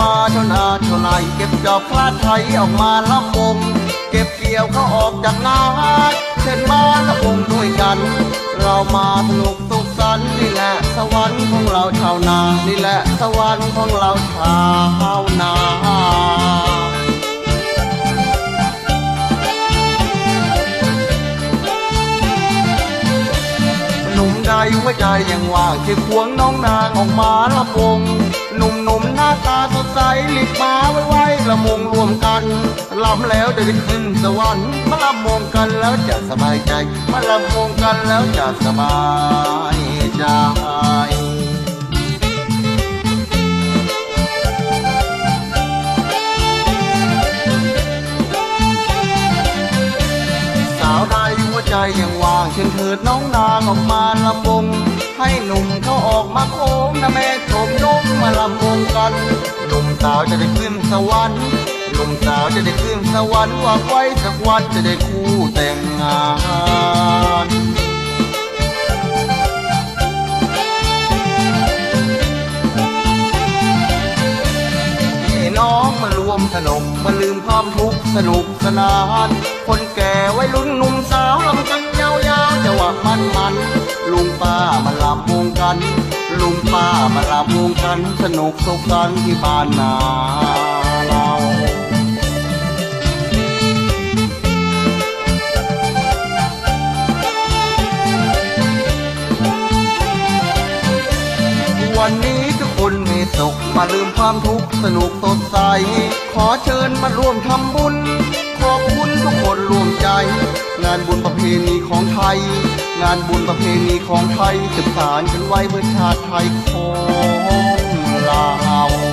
นาเท่าไหรเก็บดอกพลาดไทยออกมาลำวง เก็บเกี่ยวเขาออกจากนาเช่นบ้านละวงด้วยกัน เรามาสนุกสุขสันต์นี่แหละ สวรรค์ของเราชาวนานี่แหละ สวรรค์ของเราชาวนาหนุ่มใดหัวใจยังว่างที่ควงน้องนางออกมาลำวง ไว้ละมงรวมกันลำแล้วจะได้ขึ้นสวรรค์มาลำวงกันแล้วจะสบายใจมาลำวงกันแล้วจะสบายใจสาวใดหัวใจยังว่างเชิญเถิดน้องนางออกมาลำวง ให้หนุ่มเขาออกมาโค้งนะแม่ชมนมมาลำวงกันหนุ่มสาวจะได้ วรรค์หนุ่มสาวจะได้ขึ้นสวรรค์ว่าไว้สักวันจะได้คู่แต่งงานน้องมารวมสนุกมาลืมความทุกข์สนุกสนาน คนแก่ไว้รุ่นหนุ่มสาวลำกันยาวๆจะว่ามันมันลุงป้ามาลำวงกัน ลุงป้ามาลำวงกัน สนุกสุขกันที่บ้านนา วันนี้ทุกคนมีสุขมาลืมความทุกข์สนุกสดใส ขอเชิญมาร่วมทำบุญ ขอบคุณทุกคนร่วมใจ งานบุญประเพณีของไทย งานบุญประเพณีของไทยสืบสานกันไว้เพื่อชาติไทยของเรา